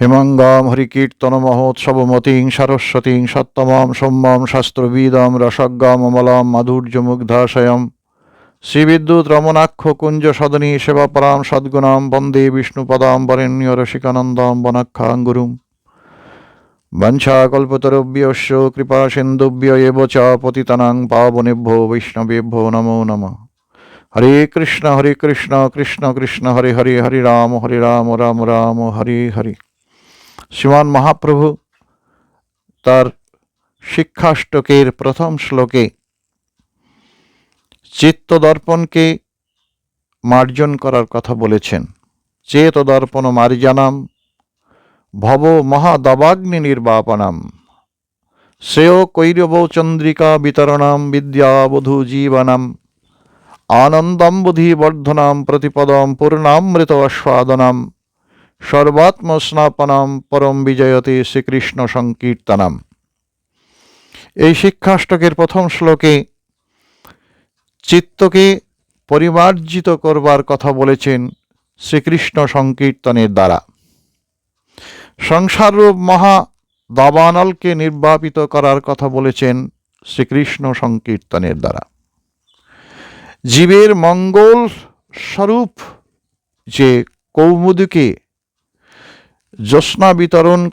হিমাঙ্গাম হরিকীর্তন মহোৎসবমতীং সরস্বতীং সত্তমাম সৌম্যম শাস্ত্রবিদম রসজ্ঞাম অমলাম মাধুর্যমুগ্ধাশয়ম। শ্রীবিদ্যুৎ রমণাক্ষ কুঞ্জ সদনী সেবাপরাম সদ্গুণাম বন্দে বিষ্ণুপদাম বরেণ্য রসিকানন্দাম বনাক্ষাং গুরুম বঞ্ছাকল্পতরুভ্যশ্চ কৃপা সিন্ধুভ্য এব চ পতিতানাং পাবনেভ্যো বৈষ্ণবেভ্যো নমো নমঃ। হরে কৃষ্ণ হরে কৃষ্ণ কৃষ্ণ কৃষ্ণ, হরে হরে হরে রাম হরে রাম রাম রাম, হরে হরে। শ্রীমান মহাপ্রভু তার শিক্ষাষ্টকের প্রথম শ্লোকে চিত্তদর্পণকে মার্জন করার কথা বলেছেন। চেতদর্পণ মার্জানাম, ভব মহাদবাগ্নি নির্বাপনাম শ্রেয় কৈরব চন্দ্রিকা বিতরণাম, বিদ্যাবধূ জীবনাম আনন্দম্বুধি বর্ধনাম প্রতিপদম, পূর্ণামৃত আস্বাদনাম সর্বাত্মস্নাপনাম পরম বিজয়তে শ্রীকৃষ্ণ সংকীর্তনাম। এই শিক্ষাষ্টকের প্রথম শ্লোকে চিত্তকে পরিমার্জিত করবার কথা বলেছেন শ্রীকৃষ্ণ সংকীর্তনের দ্বারা। সংসাররূপ মহা দাবানলকে নির্বাপিত করার কথা বলেছেন শ্রীকৃষ্ণ সংকীর্তনের দ্বারা। জীবের মঙ্গল স্বরূপ যে কৌমুদীকে জ্যোৎস্না বিতরণ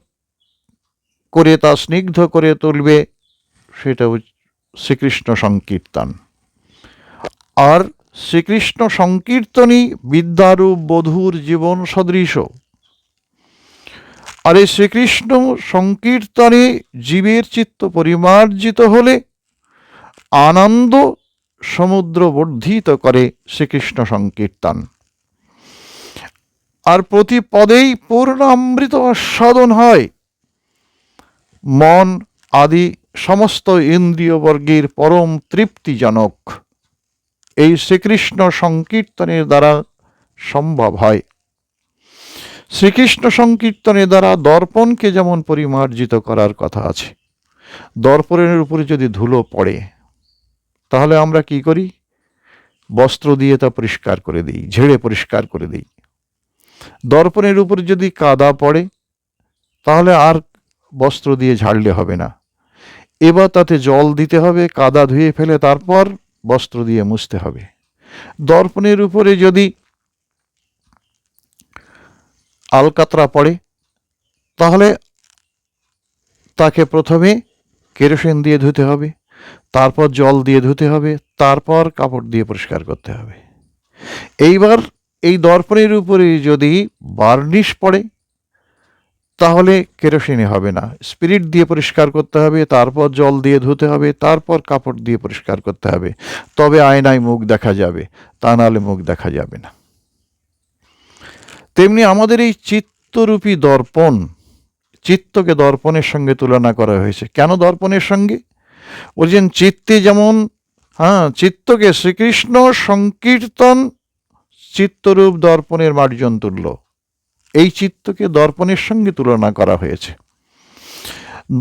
করে তা স্নিগ্ধ করে তুলবে সেটা শ্রীকৃষ্ণ সংকীর্তন। আর শ্রীকৃষ্ণ সংকীর্তনই বিদ্যারূপ বধূর জীবন সদৃশ। আর এই শ্রীকৃষ্ণ সংকীর্তনে জীবের চিত্ত পরিমার্জিত হলে আনন্দ সমুদ্র বর্ধিত করে শ্রীকৃষ্ণ সংকীর্তন। আর প্রতি পদেই পূর্ণ অমৃত আস্বাদন হয়। মন, আদি, সমস্ত ইন্দ্রিয় বর্গের পরম তৃপ্তিজনক। এই শ্রীকৃষ্ণ সংকীর্তনের দ্বারা সম্ভব হয়। শ্রীকৃষ্ণ সংকীর্তনের দ্বারা দর্পণকে যেমন পরিমার্জিত করার কথা আছে, দর্পণের উপরে যদি ধুলো পড়ে, তাহলে আমরা কি করি? বস্ত্র দিয়ে তা পরিষ্কার করে দিই, ঝেড়ে পরিষ্কার করে দিই। দর্পণের উপর যদি কাদা পড়ে, তাহলে আর বস্ত্র দিয়ে ঝাড়লে হবে না। এবার তাতে জল দিতে হবে, কাদা ধুয়ে ফেলে তারপর বস্ত্র দিয়ে মুছতে হবে। দর্পণের উপরে যদি আলকাতরা পড়ে, তাহলে তাকে প্রথমে কেরোসিন দিয়ে ধুতে হবে, তারপর জল দিয়ে ধুতে হবে, তারপর কাপড় দিয়ে পরিষ্কার করতে হবে। এইবার এই দর্পণের উপরে যদি বার্নিশ পড়ে, তাহলে কেরোসিনে হবে না। স্পিরিট দিয়ে পরিষ্কার করতে হবে, তারপর জল দিয়ে ধুতে হবে, তারপর কাপড় দিয়ে পরিষ্কার করতে হবে। তবে আয়নায় মুখ দেখা যাবে, তা নাহলে মুখ দেখা যাবে না। তেমনি আমাদের এই চিত্তরূপী দর্পণ, চিত্তকে দর্পণের সঙ্গে তুলনা করা হয়েছে। কেন দর্পণের সঙ্গে? বলছেন, চিত্তে যেমন হ্যাঁ চিত্তকে শ্রীকৃষ্ণ সংকীর্তন চিত্তরূপ দর্পণের মার্জন তুল্য। এই চিত্তকে দর্পণের সঙ্গে তুলনা করা হয়েছে।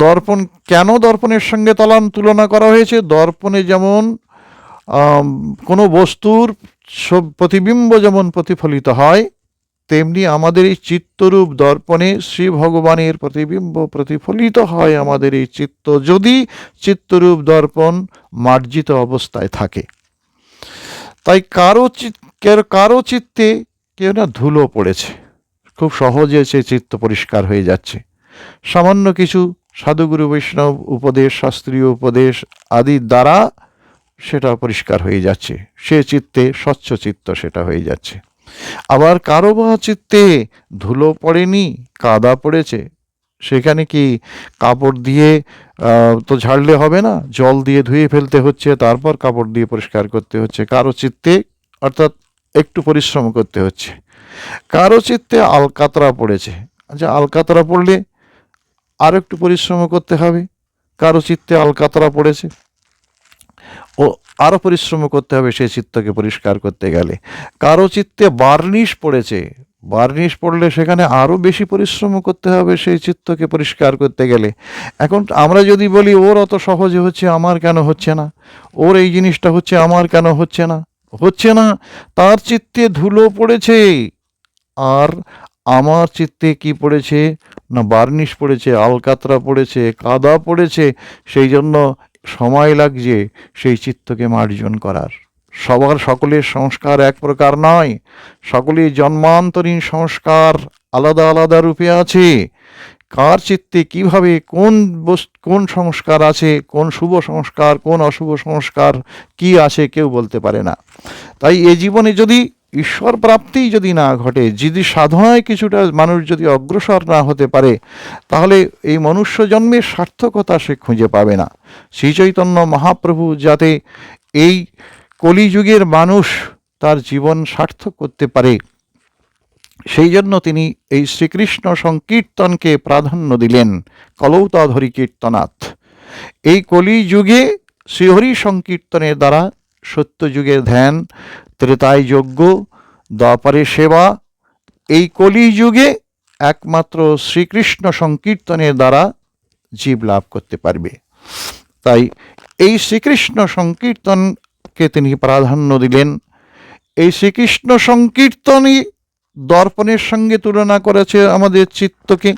দর্পণ কেন দর্পণের সঙ্গে তলান তুলনা করা হয়েছে? দর্পণে যেমন কোনো বস্তুর প্রতিবিম্ব যেমন প্রতিফলিত হয়, তেমনি আমাদের এই চিত্তরূপ দর্পণে শ্রী ভগবানের প্রতিবিম্ব প্রতিফলিত হয় আমাদের এই চিত্ত যদি চিত্তরূপ দর্পণ মার্জিত অবস্থায় থাকে। তাই কারও কের- কারও চিত্তে কেউ না ধুলো পড়েছে। খুব সহজে সে চিত্ত পরিষ্কার হয়ে যাচ্ছে। সামান্য কিছু সাধুগুরু বৈষ্ণব উপদেশ, শাস্ত্রীয় উপদেশ আদির দ্বারা সেটা পরিষ্কার হয়ে যাচ্ছে। সে চিত্তে, স্বচ্ছ চিত্ত সেটা হয়ে যাচ্ছে। আবার কারও বা চিত্তে ধুলো পড়েনি, কাদা পড়েছে, সেখানে কি কাপড় দিয়ে তো ঝাড়লে হবে না? জল দিয়ে ধুয়ে ফেলতে হচ্ছে, তারপর কাপড় দিয়ে পরিষ্কার করতে হচ্ছে। কারও চিত্তে, অর্থাৎ একটু পরিশ্রম করতে হচ্ছে। কারও চিত্তে আলকাতরা পড়েছে। আচ্ছা আলকাতরা পড়লে আর একটু পরিশ্রম করতে হবে? কারও চিত্তে আলকাতরা পড়েছে? ও আরও পরিশ্রম করতে হবে সেই চিত্তকে পরিষ্কার করতে গেলে। কারও চিত্তে বার্নিশ পড়েছে? বার্নিশ পড়লে সেখানে আরও বেশি পরিশ্রম করতে হবে সেই চিত্তকে পরিষ্কার করতে গেলে। এখন আমরা যদি বলি, ওর অত সহজে হচ্ছে, আমার কেন হচ্ছে না? ওর এই জিনিসটা হচ্ছে, আমার কেন হচ্ছে না? হচ্ছে না, তার চিত্তে ধুলো পড়েছে। আর আমার চিত্তে কি পড়েছে? না বার্নিশ পড়েছে, আলকাতরা পড়েছে, কাদা পড়েছে সেই জন্য সময় লাগছে সেই চিত্তকে মার্জন করার। সবার সকলের সংস্কার এক প্রকার নয়, সকলের জন্মান্তরীণ সংস্কার আলাদা আলাদা রূপে আছে। কার চিত্তে কীভাবে কোন কোন সংস্কার আছে, কোন শুভ সংস্কার, কোন অশুভ সংস্কার, কি আছে কেউ বলতে পারে না। তাই এ জীবনে যদি ঈশ্বর প্রাপ্তি যদি না ঘটে, যদি সাধনায় কিছুটা মানুষ যদি অগ্রসর না হতে পারে, তাহলে এই মনুষ্য জন্মের সার্থকতা সে খুঁজে পাবে না। শ্রী চৈতন্য মহাপ্রভু যাতে এই কলিযুগের মানুষ তার জীবন সার্থক করতে পারে সেই জন্য তিনি এই শ্রীকৃষ্ণ সংকীর্তনকে প্রাধান্য দিলেন কলৌতাধরি কীর্তনাথ। এই কলিযুগে শ্রীহরি সংকীর্তনের দ্বারা সত্যযুগের ধ্যান, ত্রেতায় যজ্ঞ, দ্বাপরে সেবা, এই কলিযুগে একমাত্র শ্রীকৃষ্ণ সংকীর্তনের দ্বারা জীব লাভ করতে পারবে। তাই এই শ্রীকৃষ্ণ সংকীর্তনকে তিনি প্রাধান্য দিলেন। এই শ্রীকৃষ্ণ সংকীর্তনই দর্পণের সঙ্গে তুলনা করেছে আমাদের চিত্তকে।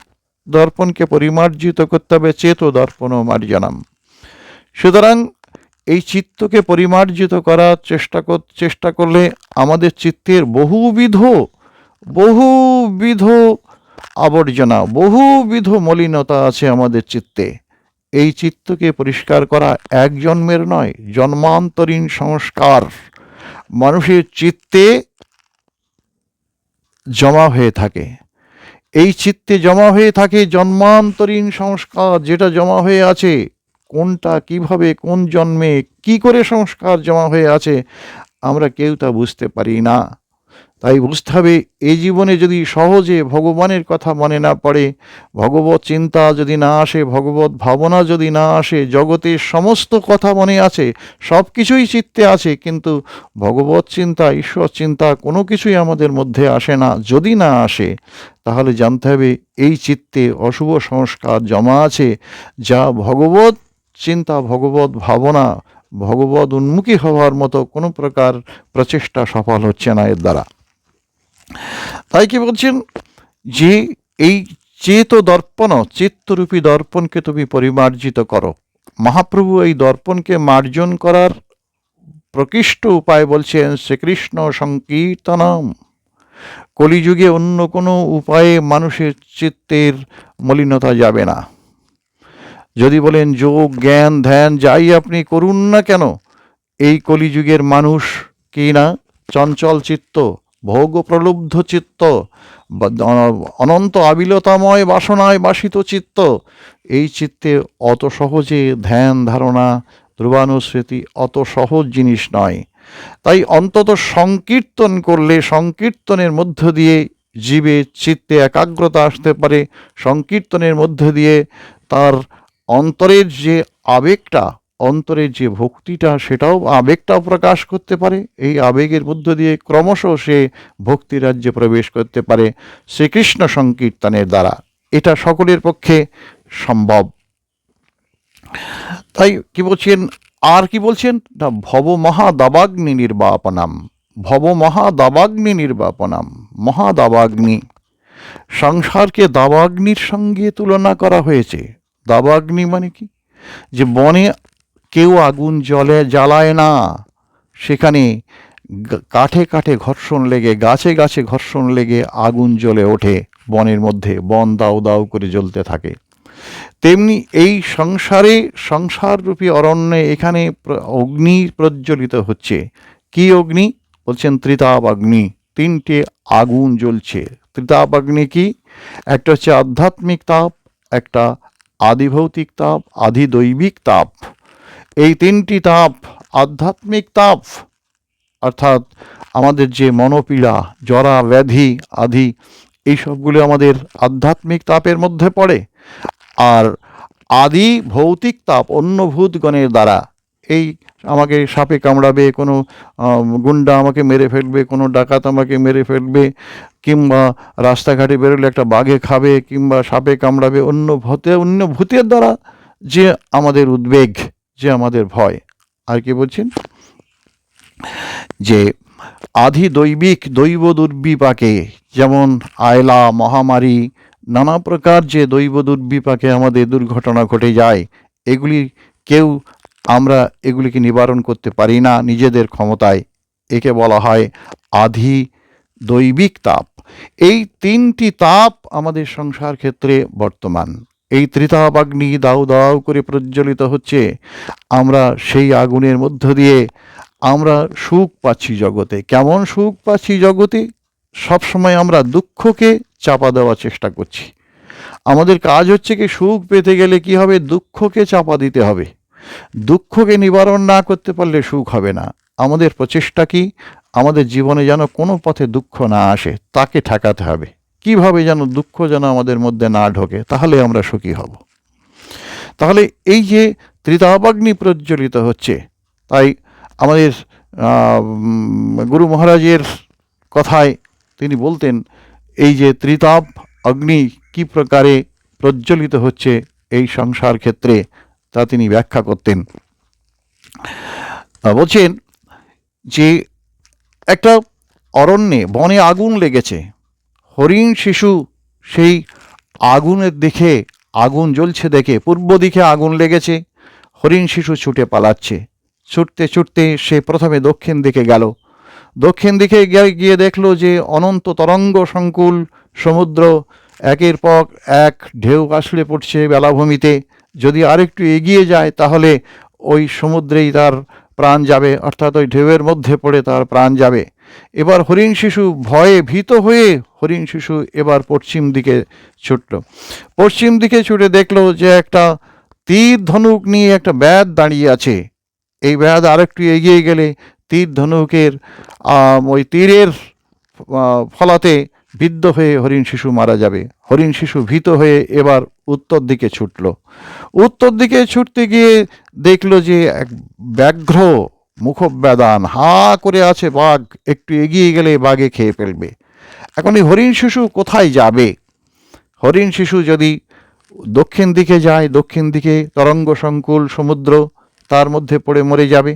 দর্পণকে পরিমার্জিত করতে হবে, চেত দর্পণ মার্জনাম। সুতরাং এই চিত্তকে পরিমার্জিত করার চেষ্টা চেষ্টা করলে আমাদের চিত্তের বহুবিধ বহুবিধ আবর্জনা, বহুবিধ মলিনতা আছে আমাদের চিত্তে। এই চিত্তকে পরিষ্কার করা এক জন্মের নয়, জন্মান্তরীণ সংস্কার। মানুষের চিত্তে জমা হয়ে থাকে। এই চিত্তে জমা হয়ে থাকে জন্মান্তরীণ সংস্কার যেটা জমা হয়ে আছে। কোনটা, কীভাবে, কোন জন্মে, কি করে সংস্কার জমা হয়ে আছে, আমরা কেউ তা বুঝতে পারি না। তাই বুঝতে হবে, এই জীবনে যদি সহজে ভগবানের কথা মনে না পড়ে, ভগবত চিন্তা যদি না আসে, ভগবত ভাবনা যদি না আসে জগতের সমস্ত কথা মনে আছে, সব কিছুই চিত্তে আছে, কিন্তু ভগবত চিন্তা, ঈশ্বর চিন্তা কোনো কিছুই আমাদের মধ্যে আসে না। যদি না আসে, তাহলে জানতে হবে এই চিত্তে অশুভ সংস্কার জমা আছে, যা ভগবত চিন্তা, ভগবত ভাবনা, ভগবত উন্মুখী হওয়ার মতো কোনো প্রকার প্রচেষ্টা সফল হচ্ছে না এর দ্বারা। তাই কি বলছেন? যে এই চেত দর্পণ চিত্তরূপী দর্পণকে তুমি পরিমার্জিত করো। মহাপ্রভু এই দর্পণকে মার্জন করার প্রকৃষ্ট উপায় বলছেন শ্রীকৃষ্ণ সংকীর্তনম। কলিযুগে অন্য কোনো উপায়ে মানুষের চিত্তের মলিনতা যাবে না। যদি বলেন, যোগ, জ্ঞান, ধ্যান, যাই আপনি করুন না কেন, এই কলিযুগের মানুষ কি না? চঞ্চল চিত্ত ভোগ প্রলুব্ধ চিত্ত অনন্ত আবিলতাময় বাসনায় বাসিত চিত্ত। এই চিত্তে অত সহজে ধ্যান ধারণা, ধ্রুবানুস্মৃতি অত সহজ জিনিস নয়। তাই অন্তত সংকীর্তন করলে সংকীর্তনের মধ্য দিয়ে জীবে চিত্তে একাগ্রতা আসতে পারে। সংকীর্তনের মধ্য দিয়ে তার অন্তরের যে আবেগটা অন্তরের যে ভক্তিটা, সেটাও আবেগটাও প্রকাশ করতে পারে। এই আবেগের মধ্য দিয়ে ক্রমশ সে ভক্তি রাজ্যে প্রবেশ করতে পারে শ্রীকৃষ্ণ সংকীর্তনের দ্বারা। এটা সকলের পক্ষে সম্ভব। তাই কি বলছেন, আর কি বলছেন? না, ভব মহা দাবাগ্নি নির্বাপনাম। ভব মহা দাবাগ্নি নির্বাপনাম। মহা দাবাগ্নি সংসারকে দাবাগ্নির সঙ্গে তুলনা করা হয়েছে। দাবাগ্নি মানে কি? যে বনে কেউ আগুন জলে জ্বালায় না। সেখানে কাঠে কাঠে ঘর্ষণ লেগে, গাছে গাছে ঘর্ষণ লেগে আগুন জ্বলে ওঠে, বনের মধ্যে বন দাউ দাউ করে জ্বলতে থাকে। তেমনি এই সংসারে সংসাররূপী অরণ্যে এখানে অগ্নি প্রজ্বলিত হচ্ছে। কি অগ্নি? বলছেন ত্রিতাপ তিনটে আগুন জ্বলছে। ত্রিতাপ কি? একটা হচ্ছে আধ্যাত্মিক তাপ, একটা আদিভৌতিক তাপ, আধিদৈবিক তাপ। এই তিনটি তাপ আধ্যাত্মিক তাপ, অর্থাৎ আমাদের যে মনোপীড়া, জরা, ব্যাধি আধি এই সবগুলো আমাদের আধ্যাত্মিক তাপের মধ্যে পড়ে। আর আদি ভৌতিক তাপ অন্য ভূতগণের দ্বারা, এই আমাকে সাপে কামড়াবে, কোনো গুন্ডা আমাকে মেরে ফেলবে, কোনো ডাকাত আমাকে মেরে ফেলবে, কিংবা রাস্তাঘাটে বেরোলে একটা বাঘে খাবে, কিংবা সাপে কামড়াবে, অন্য ভূতে, অন্য ভূতের দ্বারা যে আমাদের উদ্বেগ। যে আমাদের ভয়। আর কি বলছেন? যে আধি দৈবিক দৈব দুর্বিপাকে যেমন আয়লা, মহামারী, নানা প্রকার যে দৈব দুর্বিপাকে আমাদের দুর্ঘটনা ঘটে যায়, এগুলি কেউ আমরা এগুলিকে নিবারণ করতে পারি না নিজেদের ক্ষমতায়। একে বলা হয় আধি দৈবিক তাপ। এই তিনটি তাপ আমাদের সংসার ক্ষেত্রে বর্তমান। এই ত্রিতাপাগ্নি দাউ দাউ করে প্রজ্বলিত হচ্ছে। আমরা সেই আগুনের মধ্য দিয়ে আমরা সুখ পাচ্ছি জগতে। কেমন সুখ পাচ্ছি জগতে? সবসময় আমরা দুঃখকে চাপা দেওয়ার চেষ্টা করছি। আমাদের কাজ হচ্ছে কি সুখ পেতে গেলে কি হবে? দুঃখকে চাপা দিতে হবে। দুঃখকে নিবারণ না করতে পারলে সুখ হবে না। আমাদের প্রচেষ্টা কি? আমাদের জীবনে যেন কোনো পথে দুঃখ না আসে, তাকে ঠেকাতে হবে। কীভাবে যেন দুঃখ যেন আমাদের মধ্যে না ঢোকে, তাহলে আমরা সুখী হব। তাহলে এই যে ত্রিতাপাগ্নি প্রজ্বলিত হচ্ছে, তাই আমাদের গুরু মহারাজের কথায় তিনি বলতেন, এই যে ত্রিতাপ অগ্নি কি প্রকারে প্রজ্বলিত হচ্ছে এই সংসার ক্ষেত্রে, তা তিনি ব্যাখ্যা করতেন। বলছেন যে একটা অরণ্যে বনে আগুন লেগেছে হরিণ শিশু সেই আগুনের দিকে আগুন জ্বলছে দেখে, পূর্ব দিকে আগুন লেগেছে। হরিণ শিশু ছুটে পালাচ্ছে। ছুটতে ছুটতে সে প্রথমে দক্ষিণ দিকে গেল। দক্ষিণ দিকে গিয়ে- গিয়ে দেখল যে অনন্ত তরঙ্গ সংকুল, সমুদ্র, একের পর এক ঢেউ আসলে পড়ছে বেলাভূমিতে। যদি আরেকটু এগিয়ে যায়, তাহলে ওই সমুদ্রেই তার প্রাণ যাবে, অর্থাৎ ওই ঢেউয়ের মধ্যে পড়ে তার প্রাণ যাবে। এবার হরিণ শিশু ভয়ে ভীত হয়ে হরিণ শিশু এবার পশ্চিম দিকে ছুটল। পশ্চিম দিকে ছুটে দেখল যে একটা তীর ধনুক নিয়ে একটা ব্যাধ দাঁড়িয়ে আছে। এই ব্যাধ আরেকটু এগিয়ে গেলে তীর ধনুকের ওই তীরের ফলাতে বিদ্ধ হয়ে হরিণ শিশু মারা যাবে। হরিণ শিশু ভীত হয়ে এবার উত্তর দিকে ছুটল। উত্তর দিকে ছুটতে গিয়ে দেখল যে এক ব্যাঘ্র মুখব্যাদান, হা করে আছে বাঘ, একটু এগিয়ে গেলে বাঘে খেয়ে ফেলবে। এখন এই হরিণ শিশু কোথায় যাবে? হরিণ শিশু যদি দক্ষিণ দিকে যায়, দক্ষিণ দিকে তরঙ্গ সংকুল সমুদ্র, তার মধ্যে পড়ে মরে যাবে।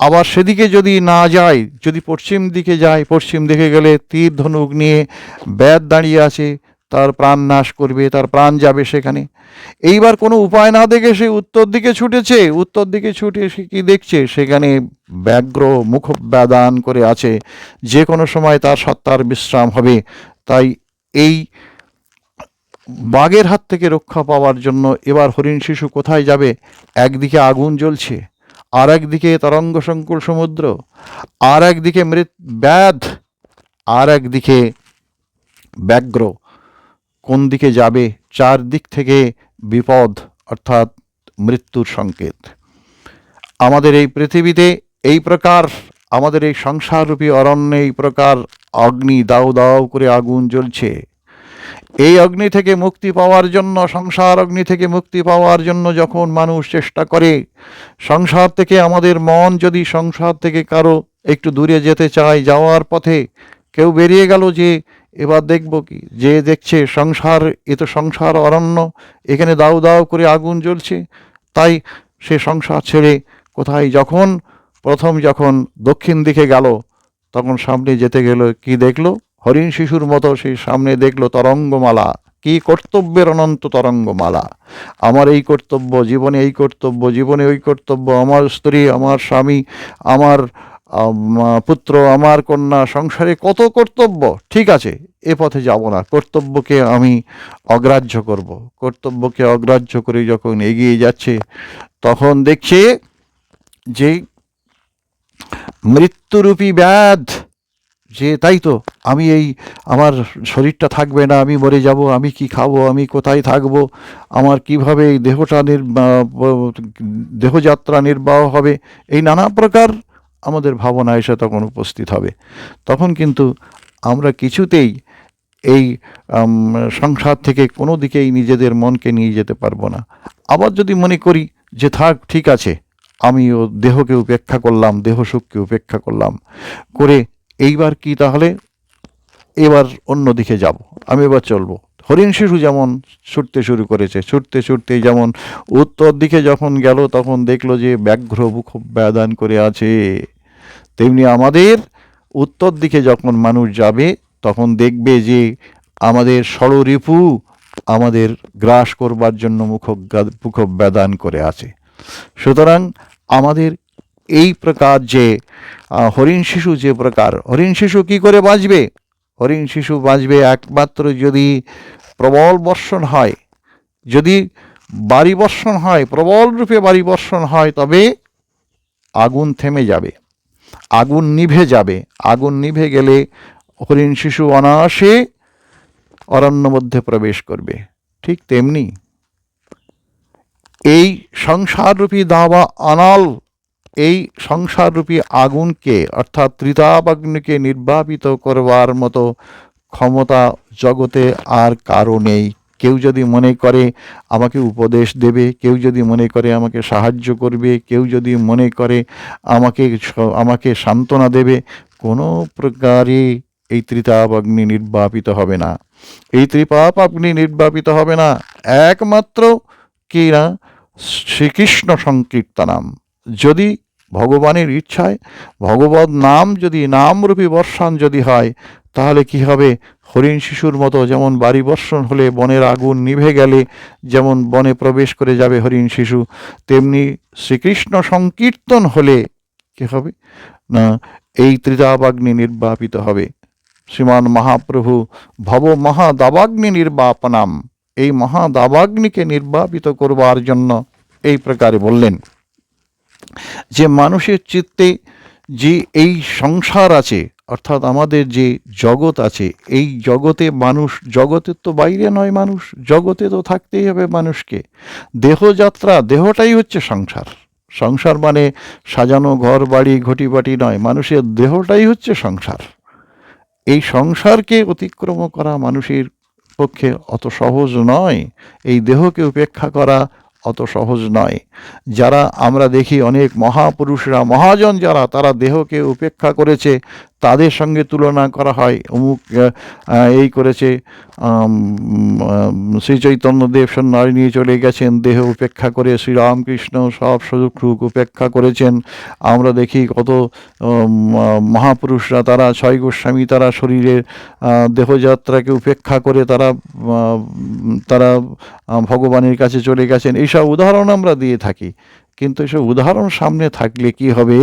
আবার সেদিকে যদি না যায়, যদি পশ্চিম দিকে যায়, পশ্চিম দিকে গেলে তীর ধনুক নিয়ে ব্যাদ দাঁড়িয়ে আছে তার প্রাণ নাশ করবে, তার প্রাণ যাবে সেখানে। এইবার কোনো উপায় না দেখে সে উত্তর দিকে ছুটেছে। উত্তর দিকে ছুটে সে কি দেখছে? সেখানে ব্যাঘ্র মুখব্যাদান করে আছে। যে কোনো সময় তার সত্তার বিশ্রাম হবে। তাই এই বাঘের হাত থেকে রক্ষা পাওয়ার জন্য এবার হরিণ শিশু কোথায় যাবে? একদিকে আগুন জ্বলছে আর একদিকে তরঙ্গ সংকুল সমুদ্র আর একদিকে মৃত ব্যাধ আর একদিকে ব্যাঘ্র। কোন দিকে যাবে? চারদিক থেকে বিপদ, অর্থাৎ মৃত্যুর সংকেত। আমাদের এই পৃথিবীতে এই প্রকার, আমাদের এই সংসাররূপী অরণ্যে এই প্রকার অগ্নি দাউ দাউ করে আগুন জ্বলছে। এই অগ্নি থেকে মুক্তি পাওয়ার জন্য, সংসার অগ্নি থেকে মুক্তি পাওয়ার জন্য যখন মানুষ চেষ্টা করে, সংসার থেকে আমাদের মন যদি সংসার থেকে কারও একটু দূরে যেতে চায়, যাওয়ার পথে কেউ বেরিয়ে গেল যে এবার দেখব কি? যে দেখছে সংসার এ তো সংসার অরণ্য এখানে দাউ দাউ করে আগুন জ্বলছে তাই সে সংসার ছেড়ে কোথায় যখন প্রথম যখন দক্ষিণ দিকে গেল তখন সামনে যেতে গেল কি দেখল? হরিণ শিশুর মতো সেই সামনে দেখল তরঙ্গমালা কি কর্তব্যের অনন্ত তরঙ্গমালা। আমার এই কর্তব্য জীবনে এই কর্তব্য জীবনে ওই কর্তব্য আমার স্ত্রী আমার স্বামী আমার আম, পুত্র, আমার কন্যা, সংসারে কত কর্তব্য? ঠিক আছে, এ পথে যাব না। কর্তব্যকে আমি অগ্রাহ্য করব। কর্তব্যকে অগ্রাহ্য করে যখন এগিয়ে যাচ্ছে, তখন দেখছে যে মৃত্যুরূপী ব্যাধ, যে তাই তো, আমি এই, আমার শরীরটা থাকবে না, আমি মরে যাব, আমি কি খাব, আমি কোথায় থাকব, আমার কীভাবে এই দেহটা নির দেহযাত্রা নির্বাহ হবে, এই নানা প্রকার আমাদের ভাবনা এসে তখন উপস্থিত হবে। তখন কিন্তু আমরা কিছুতেই এই সংসার থেকে কোনো দিকেই নিজেদের মনকে নিয়ে যেতে পারব না। আবার যদি মনে করি যে, থাক, ঠিক আছে আমি ও দেহকে উপেক্ষা করলাম, দেহ সুখকে উপেক্ষা করলাম, করে এইবার কি তাহলে? এবার অন্য দিকে যাব, আমি এবার চলবো। হরিণ শিশু যেমন ছুটতে শুরু করেছে, ছুটতে ছুটতে যেমন উত্তর দিকে যখন গেল, তখন দেখল যে ব্যাঘ্র মুখ ব্যাদান করে আছে। তেমনি আমাদের উত্তর দিকে যখন মানুষ যাবে, তখন দেখবে যে আমাদের ষড়রিপু আমাদের গ্রাস করবার জন্য মুখ মুখ বেদান করে আছে। সুতরাং আমাদের এই প্রকার যে হরিণ শিশু যে প্রকার, হরিণ শিশু কি করে বাঁচবে? হরিণ শিশু বাঁচবে একমাত্র যদি প্রবল বর্ষণ হয়। যদি বাড়ি বর্ষণ হয়, প্রবল রূপে বাড়ি বর্ষণ হয়, তবে আগুন থেমে যাবে। আগুন নিভে যাবে। আগুন নিভে গেলে হরিণ শিশু অনায়াসে অরণ্য মধ্যে প্রবেশ করবে। ঠিক তেমনি এই সংসাররূপী দাবা অনল এই সংসাররূপী আগুনকে, অর্থাৎ ত্রিতাবাগ্নিকে নির্বাপিত করবার মতো ক্ষমতা জগতে আর কারও নেই। কেউ যদি মনে করে আমাকে উপদেশ দেবে, কেউ যদি মনে করে আমাকে সাহায্য করবে, কেউ যদি মনে করে আমাকে আমাকে সান্ত্বনা দেবে, কোনো প্রকারে এই ত্রিতাপ অগ্নি নির্বাপিত হবে না। এই ত্রিপাপ অগ্নি নির্বাপিত হবে না। একমাত্র কি না? শ্রীকৃষ্ণ সংকীর্তনাম। যদি ভগবানের ইচ্ছায়, ভগবত নাম যদি নামরূপী বর্ষণ যদি হয় তাহলে কি হবে? হরিণ শিশুর মতো যেমন বাড়ি বর্ষণ হলে বনের আগুন নিভে গেলে যেমন বনে প্রবেশ করে যাবে হরিণ শিশু, তেমনি শ্রীকৃষ্ণ সংকীর্তন হলে কি হবে? না, এই ত্রিতাবাগ্নি নির্বাপিত হবে। শ্রীমান মহাপ্রভু ভব মহাদাবাগ্নি নির্বাপনাম। এই মহাদাবাগ্নিকে নির্বাপিত করবার জন্য এই প্রকারে বললেন, যে মানুষের চিত্তে যে এই সংসার আছে অর্থাৎ আমাদের যে জগৎ আছে, এই জগতে মানুষ জগতের তো বাইরে নয় মানুষ, জগতে তো থাকতেই হবে মানুষকে। দেহযাত্রা, দেহটাই হচ্ছে সংসার। সংসার মানে সাজানো ঘর, বাড়ি ঘটি বাটি নয়, মানুষের দেহটাই হচ্ছে সংসার। এই সংসারকে অতিক্রম করা মানুষের পক্ষে অত সহজ নয়, এই দেহকে উপেক্ষা করা অত সহজ নয়। যারা আমরা দেখি অনেক মহাপুরুষরা, মহাজন যারা, তারা দেহকে উপেক্ষা করেছে তাদের সঙ্গে তুলনা করা হয়। অমুক এই করেছে শ্রী চৈতন্যদেব সন্ন্যাস নিয়ে চলে গেছেন, দেহ উপেক্ষা করে শ্রীরামকৃষ্ণ সব সুযোগ উপেক্ষা করেছেন। আমরা দেখি কত মহাপুরুষরা তারা, ছয় গোস্বামী তারা শরীরের দেহযাত্রাকে উপেক্ষা করে তারা তারা ভগবানের কাছে চলে গেছেন। এইসব উদাহরণ আমরা দিয়ে থাকি। কিন্তু এসব উদাহরণ সামনে থাকলে কি হবে?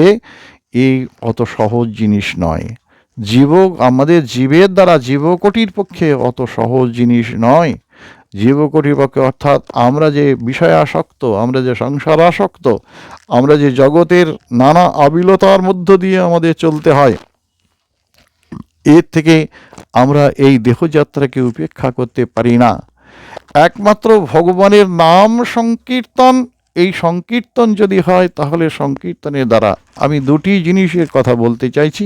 এই অত সহজ জিনিস নয়। জীব আমাদের জীবের দ্বারা জীবকোটির পক্ষে অত সহজ জিনিস নয়। জীবকোটির পক্ষে অর্থাৎ আমরা যে বিষয় আসক্ত আমরা যে সংসার আসক্ত আমরা যে জগতের নানা আবিলতার মধ্য দিয়ে আমাদের চলতে হয়, এর থেকে আমরা এই দেহযাত্রাকে উপেক্ষা করতে পারি না। একমাত্র ভগবানের নাম সংকীর্তন এই সংকীর্তন যদি হয়, তাহলে সংকীর্তনের দ্বারা আমি দুটি জিনিসের কথা বলতে চাইছি।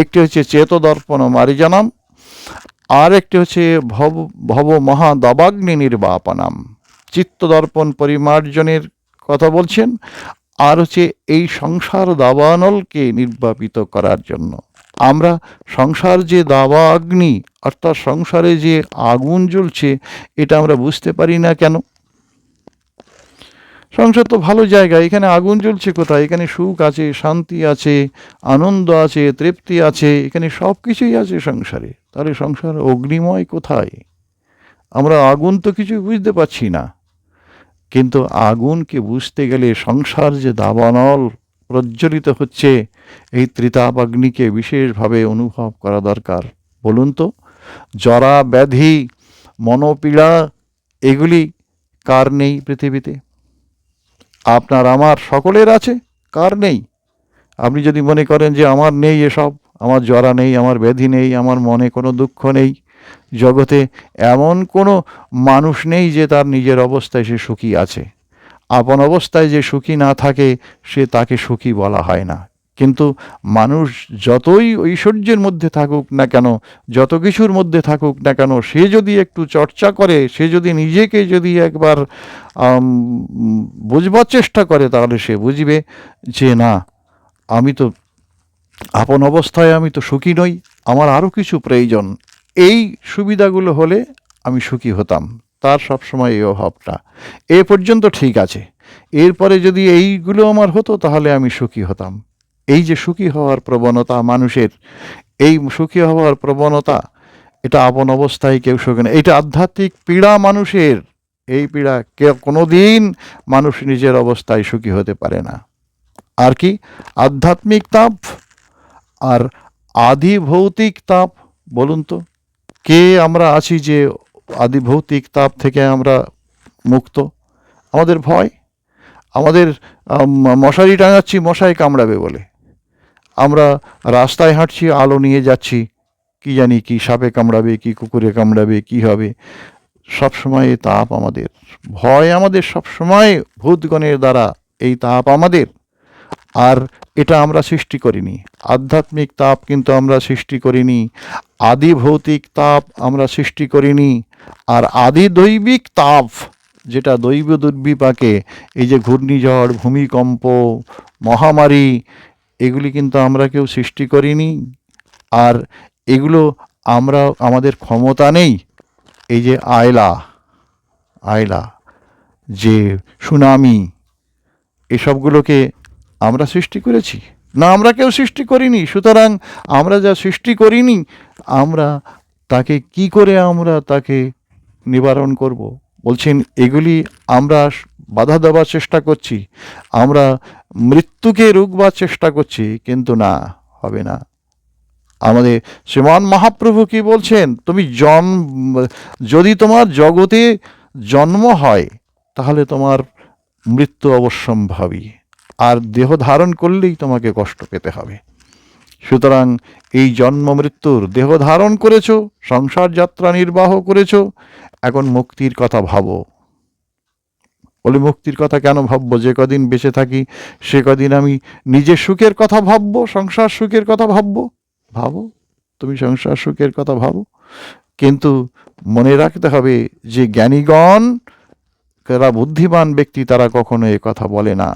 একটি হচ্ছে চেতদর্পণ মারিজানাম আর একটি হচ্ছে ভব ভব মহাদাবাগ্নি নির্বাপনাম। চিত্তদর্পণ পরিমার্জনের কথা বলছেন, আর হচ্ছে এই সংসার দাবানলকে নির্বাপিত করার জন্য। আমরা সংসার যে দাবা অগ্নি অর্থাৎ সংসারে যে আগুন জ্বলছে, এটা আমরা বুঝতে পারি না কেন? সংসার তো ভালো জায়গা, এখানে আগুন জ্বলছে কোথায়? এখানে সুখ আছে, শান্তি আছে, আনন্দ আছে, তৃপ্তি আছে, এখানে সব কিছুই আছে সংসারে। তাহলে সংসার অগ্নিময় কোথায়? আমরা আগুন তো কিছু বুঝতে পারছি না। কিন্তু আগুনকে বুঝতে গেলে সংসার যে দাবানল প্রজ্বলিত হচ্ছে, এই ত্রিতাপাগ্নিকে বিশেষভাবে অনুভব করা দরকার। বলুন তো, জরা, ব্যাধি, মনোপীড়া, এগুলি কার নেই পৃথিবীতে? আপনার আমার সকলের আছে, কার নেই? আপনি যদি মনে করেন যে আমার নেই এসব, আমার জরা নেই, আমার ব্যাধি নেই, আমার মনে কোনো দুঃখ নেই, জগতে এমন কোনো মানুষ নেই যে তার নিজের অবস্থায় সে সুখী আছে। আপন অবস্থায় যে সুখী না থাকে, সে তাকে সুখী বলা হয় না। কিন্তু মানুষ যতই ঐশ্বর্যের মধ্যে থাকুক না কেন, যত কিছুর মধ্যে থাকুক না কেন, সে যদি একটু চর্চা করে, সে যদি নিজেকে যদি একবার বুঝবার চেষ্টা করে, তাহলে সে বুঝবে যে না, আমি তো আপন অবস্থায় আমি তো সুখী নই, আমার আরও কিছু প্রয়োজন। এই সুবিধাগুলো হলে আমি সুখী হতাম। তার সবসময় এই অভাবটা। এ পর্যন্ত ঠিক আছে। এরপরে যদি এইগুলো আমার হতো, তাহলে আমি সুখী হতাম। এই যে সুখী হওয়ার প্রবণতা মানুষের, এই সুখী হওয়ার প্রবণতা, এটা আপন অবস্থায় কেউ সুখী না। এটা আধ্যাত্মিক পীড়া মানুষের, এই পীড়া কে কোনোদিন মানুষ নিজের অবস্থায় সুখী হতে পারে না। আর কি? আধ্যাত্মিক তাপ আর আদি ভৌতিক তাপ, বলুন তো, কে আমরা আছি যে আদি ভৌতিক তাপ থেকে আমরা মুক্ত? আমাদের ভয়? আমাদের মশারি টাঙাচ্ছি, মশাই কামড়াবে বলে। আমরা রাস্তায় হাঁটছি, আলো নিয়ে যাচ্ছি। কি জানি কি সাপে কামড়াবে, কি কুকুরে কামড়াবে, কি হবে? সবসময় এই তাপ আমাদের। ভয় আমাদের সব সময় ভূতগণের দ্বারা এই তাপ আমাদের। আর এটা আমরা সৃষ্টি করিনি। আধ্যাত্মিক তাপ কিন্তু আমরা সৃষ্টি করিনি। আদি ভৌতিক তাপ আমরা সৃষ্টি করিনি। আর আদি দৈবিক তাপ, যেটা দৈব দুর্বিপাকে এই যে ঘূর্ণিঝড়, ভূমিকম্প, মহামারী এগুলি কিন্তু আমরা কেউ সৃষ্টি করিনি। আর এগুলো আমরা, আমাদের ক্ষমতা নেই। এই যে আয়লা আয়লা, যে সুনামি, এসবগুলোকে আমরা সৃষ্টি করেছি। না, আমরা কেউ সৃষ্টি করিনি। সুতরাং আমরা যা সৃষ্টি করিনি, আমরা তাকে কি করে আমরা তাকে নিবারণ করব? বলছেন, এগুলি আমরা বাধা দেওয়ার চেষ্টা করছি। আমরা মৃত্যুকে রুখবার চেষ্টা করছি, কিন্তু না, হবে না। আমাদের শ্রীমান মহাপ্রভু কি বলছেন? তুমি জন্ম যদি তোমার জগতে জন্ম হয়, তাহলে তোমার মৃত্যু অবশ্যম্ভাবী। আর দেহ ধারণ করলেই তোমাকে কষ্ট পেতে হবে। সুতরাং এই জন্ম মৃত্যুর দেহ ধারণ করেছ, সংসার যাত্রা নির্বাহ করেছ, এখন মুক্তির কথা ভাবো। বলে, মুক্তির কথা কেন ভাববো? যে কদিন বেঁচে থাকি, সে কদিন আমি নিজের সুখের কথা ভাববো, সংসার সুখের কথা ভাববো? ভাবো, তুমি সংসার সুখের কথা ভাবো। কিন্তু মনে রাখতে হবে যে জ্ঞানীগণ, যারা বুদ্ধিমান ব্যক্তি, তারা কখনো এ কথা বলে না।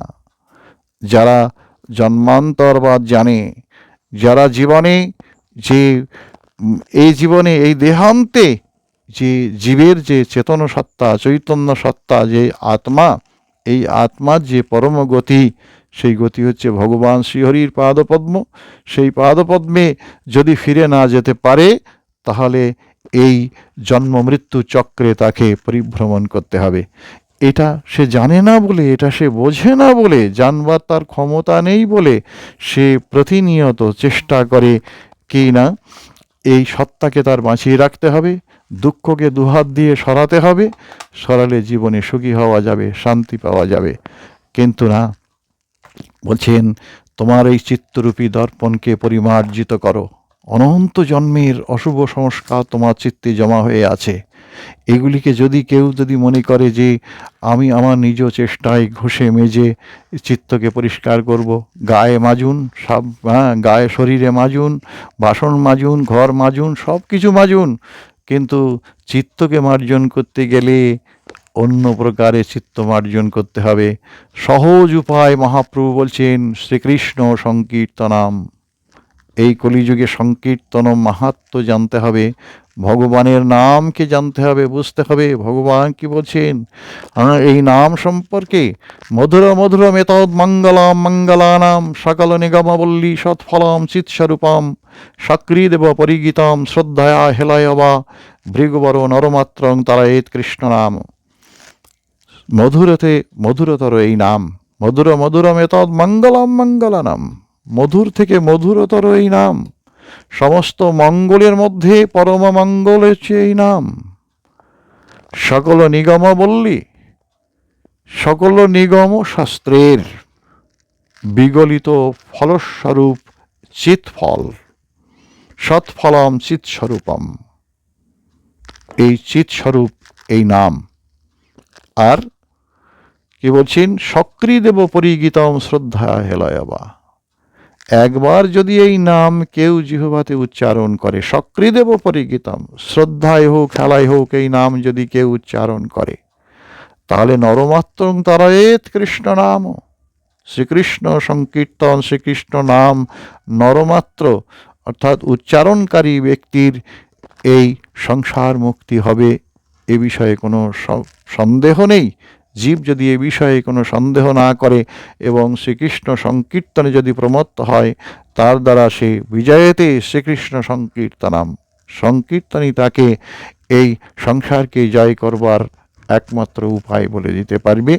যারা জন্মান্তরবাদ জানে, যারা জীবনে যে এই জীবনে, এই দেহান্তে যে জীবের যে চেতন সত্তা, চৈতন্য সত্তা, যে আত্মা, এই আত্মার যে পরম গতি, সেই গতি হচ্ছে ভগবান শ্রীহরির পাদপদ্ম। সেই পাদপদ্মে যদি ফিরে না যেতে পারে, তাহলে এই জন্ম মৃত্যু চক্রে তাকে পরিভ্রমণ করতে হবে। এটা সে জানে না বলে, এটা সে বোঝে না বলে, জানবার তার ক্ষমতা নেই বলে সে প্রতিনিয়ত চেষ্টা করে, কি না? এই সত্তাকে তার বাঁচিয়ে রাখতে হবে। দুঃখকে দুহাত দিয়ে সরাতে হবে। সরালে জীবনে সুখী হওয়া যাবে, শান্তি পাওয়া যাবে। কিন্তু না, বলছেন, তোমার এই চিত্তরূপী দর্পণকে পরিমার্জিত করো। অনন্ত জন্মের অশুভ সংস্কার তোমার চিত্তে জমা হয়ে আছে। এগুলিকে যদি কেউ যদি মনে করে যে, আমি আমার নিজ চেষ্টায় ঘষে মেজে চিত্তকে পরিষ্কার করব, গায়ে মাজুন, সব হ্যাঁ গায়ে শরীরে মাজুন, বাসন মাজুন, ঘর মাজুন সব কিছু মাজুন কিন্তু চিত্তকে মার্জন করতে গেলে অন্য প্রকারে চিত্ত মার্জন করতে হবে। সহজ উপায় মহাপ্রভু বলছেন, শ্রীকৃষ্ণ সংকীর্তনাম। এই কলিযুগে সংকীর্তন মাহাত্ম জানতে হবে। ভগবানের নামকে জানতে হবে, বুঝতে হবে। ভগবান কি বলছেন? এই নাম সম্পর্কে মধুর মধুর মেতদ মঙ্গলাম মঙ্গলানাম সকল নিগমাবল্লী সৎফলাম চিৎস্বরূপাম সক্রিদেব পরিগীতাম শ্রদ্ধায়া হেলায় বা ভৃগুবর নরমাত্রং তারায়েত কৃষ্ণ নাম। মধুরতে মধুরতর এই নাম। মধুর মধুর মেতদ মঙ্গলাম মঙ্গলানাম। মধুর থেকে মধুরতর এই নাম। সমস্ত মঙ্গলের মধ্যে পরম মঙ্গল হচ্ছে এই নাম। সকল নিগম বললি, সকল নিগম শাস্ত্রের বিগলিত ফলস্বরূপ চিৎফল, সৎফলম চিৎস্বরূপম। এই চিৎস্বরূপ, এই নাম। আর কি বলছেন সক্রিদেব পরিগীতম শ্রদ্ধা হেলায়বা একবার যদি এই নাম কেউ জিহবাতে উচ্চারণ করে সক্রিদেব পরিগীতম, শ্রদ্ধায় হোক, খেলায় হোক, এই নাম যদি কেউ উচ্চারণ করে, তাহলে নরমাত্র তারায়েত কৃষ্ণ নাম। শ্রীকৃষ্ণ সংকীর্তন, শ্রীকৃষ্ণ নাম নরমাত্র, অর্থাৎ উচ্চারণকারী ব্যক্তির এই সংসার মুক্তি হবে, এ বিষয়ে কোনো সন্দেহ নেই। জীব যদি এ বিষয়ে কোনো সন্দেহ না করে এবং শ্রীকৃষ্ণ সংকীর্তনে যদি প্রমত্ত হয়, তার দ্বারা সে বিজয়েতে শ্রীকৃষ্ণ সংকীর্তনাম। সংকীর্তনই তাকে এই সংসারকে জয় করবার একমাত্র উপায় বলে দিতে পারবে।